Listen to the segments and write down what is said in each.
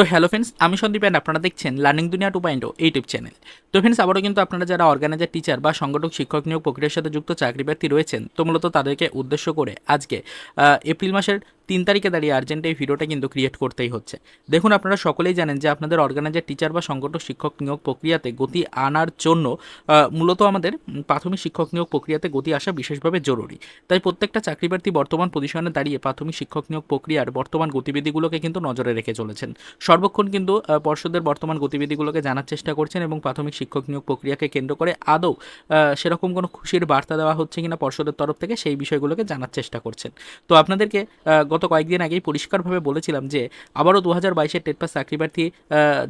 তো hello friends আমি Sandeep and আপনারা দেখছেন learning Duniya two point YouTube channel তো ফ্রেন্ডস আবারও কিন্তু আপনারা যারা অর্গানাইজার টিচার বা সংগঠক, শিক্ষক নিয়োগ প্রক্রিয়ার সাথে যুক্ত চাকরি প্রার্থী রয়েছেন, তো মূলত তাদেরকে উদ্দেশ্য করে আজকে এপ্রিল মাসের তিন তারিখে দাঁড়িয়ে আর্জেন্ট এই ভিডিওটা কিন্তু ক্রিয়েট করতেই হচ্ছে। দেখুন, আপনারা সকলেই জানেন যে আপনাদের অর্গানাইজার টিচার বা সংগঠক শিক্ষক নিয়োগ প্রক্রিয়াতে গতি আনার জন্য মূলত আমাদের প্রাথমিক শিক্ষক নিয়োগ প্রক্রিয়াতে গতি আসা বিশেষভাবে জরুরি। তাই প্রত্যেকটা চাকরি প্রার্থী বর্তমান পজিশনে দাঁড়িয়ে প্রাথমিক শিক্ষক নিয়োগ প্রক্রিয়ার বর্তমান গতিবিধিগুলোকে কিন্তু নজরে রেখে চলেছেন। সর্বক্ষণ কিন্তু পর্ষদের বর্তমান গতিবিধিগুলোকে জানার চেষ্টা করছেন এবং প্রাথমিক শিক্ষক নিয়োগ প্রক্রিয়াকে কেন্দ্র করে আদৌ সেরকম কোনো খুশির বার্তা দেওয়া হচ্ছে কিনা পর্ষদের তরফ থেকে সেই বিষয়গুলোকে জানার চেষ্টা করছেন। তো আপনাদেরকে গত কয়েকদিন আগেই পরিষ্কারভাবে বলেছিলাম যে, আবারও দু হাজার বাইশের টেট পাস চাকরি প্রার্থী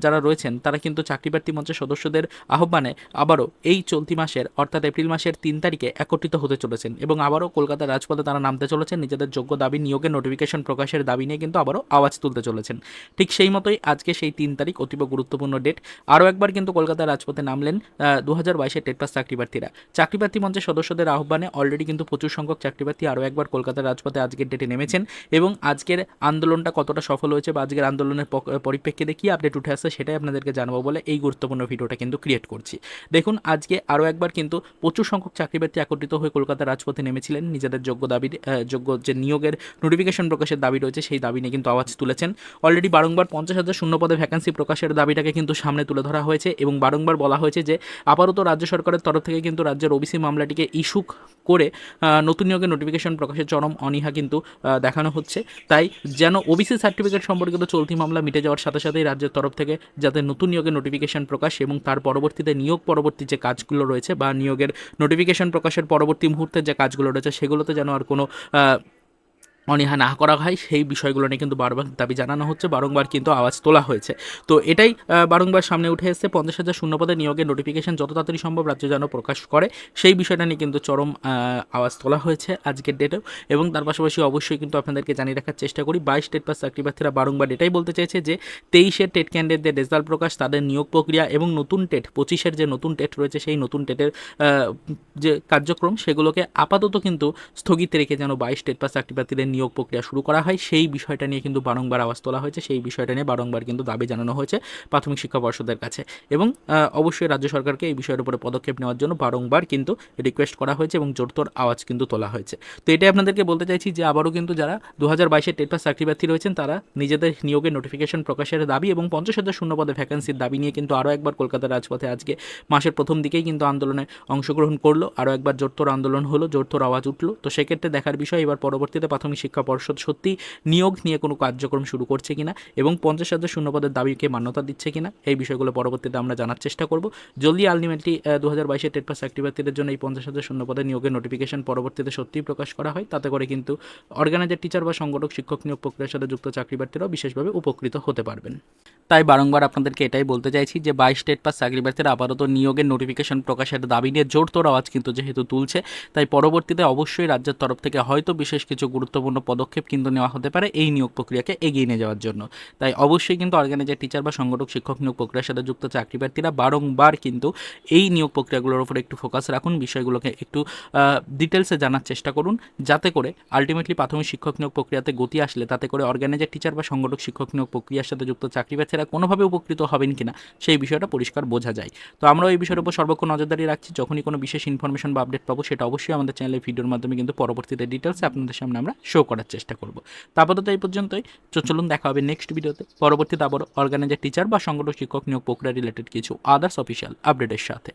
যারা রয়েছেন, তারা কিন্তু চাকরি প্রার্থী মঞ্চের সদস্যদের আহ্বানে আবারও এই চলতি মাসের, অর্থাৎ এপ্রিল মাসের তিন তারিখে একত্রিত হতে চলেছেন এবং আবারও কলকাতার রাজপথে তারা নামতে চলেছেন, নিজেদের যোগ্য দাবি নিয়োগের নোটিফিকেশন প্রকাশের দাবি নিয়ে কিন্তু আবারও আওয়াজ তুলতে চলেছেন। ঠিক সেই মতোই আজকে সেই তিন তারিখ অতীব গুরুত্বপূর্ণ ডেট। আরও একবার কিন্তু কলকাতার রাজপথে নামলেন দু হাজার বাইশের টেট পাস চাকরি প্রার্থীরা চাকরি প্রার্থী মঞ্চের সদস্যদের আহ্বানে অলরেডি কিন্তু প্রচুর সংখ্যক চাকরি প্রার্থী আরও একবার কলকাতার রাজপথে আজকের ডেটে নেমেছেন এবং আজকের আন্দোলনটা কতটা সফল হয়েছে বা আজকের আন্দোলনের পরিপ্রেক্ষিতে কী আপডেট উঠে আসছে সেটাই আপনাদেরকে জানাব বলে এই গুরুত্বপূর্ণ ভিডিওটা কিন্তু ক্রিয়েট করছি। দেখুন, আজকে আরও একবার কিন্তু প্রচুর সংখ্যক চাকরি প্রার্থী একত্রিত হয়ে কলকাতার রাজপথে নেমেছিলেন। নিজেদের যোগ্য দাবি যোগ্য যে নিয়োগের নোটিফিকেশন প্রকাশের দাবি রয়েছে সেই দাবি নিয়ে কিন্তু আওয়াজ তুলেছেন। অলরেডি বারংবার পঞ্চাশ হাজার শূন্য পদে ভ্যাকান্সি প্রকাশের দাবিটাকে কিন্তু সামনে তুলে ধরা হয়েছে এবং বারংবার বলা হয়েছে যে আপাতত রাজ্য সরকারের তরফ থেকে কিন্তু রাজ্যের ওবিসি মামলাটিকে ইস্যু করে নতুন নিয়োগের নোটিফিকেশন প্রকাশের চরম অনীহা কিন্তু দেখানো হচ্ছে। তাই যেন ওবিসি সার্টিফিকেট সম্পর্কিত চলতি মামলা মিটে যাওয়ার সাথে সাথেই রাজ্যের তরফ থেকে যাতে নতুন নিয়োগের নোটিফিকেশন প্রকাশ এবং তার পরবর্তীতে নিয়োগ পরবর্তী যে কাজগুলো রয়েছে বা নিয়োগের নোটিফিকেশন প্রকাশের পরবর্তী মুহূর্তে যে কাজগুলো রয়েছে, সেগুলোতে যেন আর কোনো অনীহা না করা হয়, সেই বিষয়গুলো নিয়ে কিন্তু বারবার দাবি জানানো হচ্ছে, বারংবার কিন্তু আওয়াজ তোলা হয়েছে। তো এটাই বারংবার সামনে উঠে এসেছে, পঞ্চাশ হাজার শূন্যপদে নিয়োগের নোটিফিকেশন যত তাড়াতাড়ি সম্ভব রাজ্য যেন প্রকাশ করে, সেই বিষয়টা নিয়ে কিন্তু চরম আওয়াজ তোলা হয়েছে আজকের ডেটেও এবং তার পাশাপাশি অবশ্যই কিন্তু আপনাদেরকে জানিয়ে রাখার চেষ্টা করি, বাইশ টেট পাস চাকরি প্রার্থীরা বারংবার এটাই বলতে চাইছে যে তেইশের টেট ক্যান্ডিডেটদের রেজাল্ট প্রকাশ, তাদের নিয়োগ প্রক্রিয়া এবং নতুন টেট পঁচিশের যে নতুন টেট রয়েছে, সেই নতুন টেটের যে কার্যক্রম, সেগুলোকে আপাতত কিন্তু স্থগিত রেখে যেন বাইশ টেট পাস চাকরি প্রার্থীদের নিয়োগ প্রক্রিয়া শুরু করা হয়, সেই বিষয়টা নিয়ে কিন্তু বারংবার আওয়াজ তোলা হয়েছে, সেই বিষয়টা নিয়ে বারংবার কিন্তু দাবি জানানো হয়েছে প্রাথমিক শিক্ষা পর্ষদের কাছে। এবং অবশ্যই রাজ্য সরকারকে এই বিষয়ের উপরে পদক্ষেপ নেওয়ার জন্য বারংবার কিন্তু রিকোয়েস্ট করা হয়েছে এবং জোরতোর আওয়াজ কিন্তু তোলা হয়েছে। তো এটাই আপনাদেরকে বলতে চাইছি যে আবারও কিন্তু যারা দু হাজার বাইশের টেট পাস চাকরি প্রার্থী রয়েছেন, তারা নিজেদের নিয়োগের নোটিফিকেশন প্রকাশের দাবি এবং পঞ্চাশ হাজার শূন্য পদে ভ্যাকেন্সির দাবি নিয়ে কিন্তু আরও একবার কলকাতার রাজপথে আজকে মাসের প্রথম দিকেই কিন্তু আন্দোলনে অংশগ্রহণ করল, আরও একবার জোরতোর আন্দোলন হলো জোরতোর আওয়াজ উঠল। তো সেক্ষেত্রে দেখার বিষয়, এবার পরবর্তীতে প্রাথমিক শিক্ষা পর্ষদ সত্যি নিয়োগ নিয়ে কোনো কার্যক্রম শুরু করছে কিনা এবং পঞ্চাশ হাজার শূন্যপদের দাবিকে মান্যতা দিচ্ছে কিনা এই বিষয়গুলো পরবর্তীতে আমরা জানার চেষ্টা করব। জলদি আলটিমেটলি দু হাজার বাইশে টেট পাস অ্যাক্টিভার্থীদের জন্য এই পঞ্চাশ হাজার শূন্যপদের নিয়োগের নোটিফিকেশন পরবর্তীতে সত্যিই প্রকাশ করা হয়। তাতে করে কিন্তু অর্গানাইজার টিচার বা সংগঠক, শিক্ষক নিয়োগ প্রক্রিয়ার সাথে যুক্ত চাকরি প্রার্থীরাও বিশেষভাবে উপকৃত হতে পারবেন। তাই বারংবার আপনাদেরকে এটাই বলতে চাইছি যে বাইশ স্টেট পাস চাকরি প্রার্থীরা আপাতত নিয়োগের নোটিফিকেশন প্রকাশের দাবি নিয়ে জোরতোর আওয়াজ কিন্তু যেহেতু তুলছে, তাই পরবর্তীতে অবশ্যই রাজ্যের তরফ থেকে হয়তো বিশেষ কিছু গুরুত্বপূর্ণ পদক্ষেপ কিন্তু নেওয়া হতে পারে এই নিয়োগ প্রক্রিয়াকে এগিয়ে নিয়ে যাওয়ার জন্য। তাই অবশ্যই কিন্তু অর্গানাইজার টিচার বা সংগঠক, শিক্ষক নিয়োগ প্রক্রিয়ার সাথে যুক্ত চাকরি প্রার্থীরা বারংবার কিন্তু এই নিয়োগ প্রক্রিয়াগুলোর উপর একটু ফোকাস রাখুন, বিষয়গুলোকে একটু ডিটেলসে জানার চেষ্টা করুন, যাতে করে আলটিমেটলি প্রাথমিক শিক্ষক নিয়োগ প্রক্রিয়াতে গতি আসলে, তাতে করে অর্গানাইজার টিচার বা সংগঠক, শিক্ষক নিয়োগ প্রক্রিয়ার সাথে যুক্ত চাকরি প্রার্থীরা কোনোভাবে উপকৃত হবেন কিনা, সেই বিষয়টা পরিষ্কার বোঝা যায়। তো আমরা এই বিষয়ের উপর সর্বক্ষণ নজরদারি রাখছি। যখনই কোনো বিশেষ ইনফরমেশন বা আপডেট পাবো, সেটা অবশ্যই আমাদের চ্যানেলের ভিডিওর মাধ্যমে কিন্তু পরবর্তীতে ডিটেলসে আপনাদের সামনে আমরা শো করার চেষ্টা করব। তো আপাতত এই পর্যন্তই। তো চলুন দেখা হবে নেক্সট ভিডিওতে পরবর্তীতে আবারও অর্গানাইজার টিচার বা সংগঠক, শিক্ষক নিয়োগ প্রক্রিয়া রিলেটেড কিছু আদার্স অফিসিয়াল আপডেটের সাথে।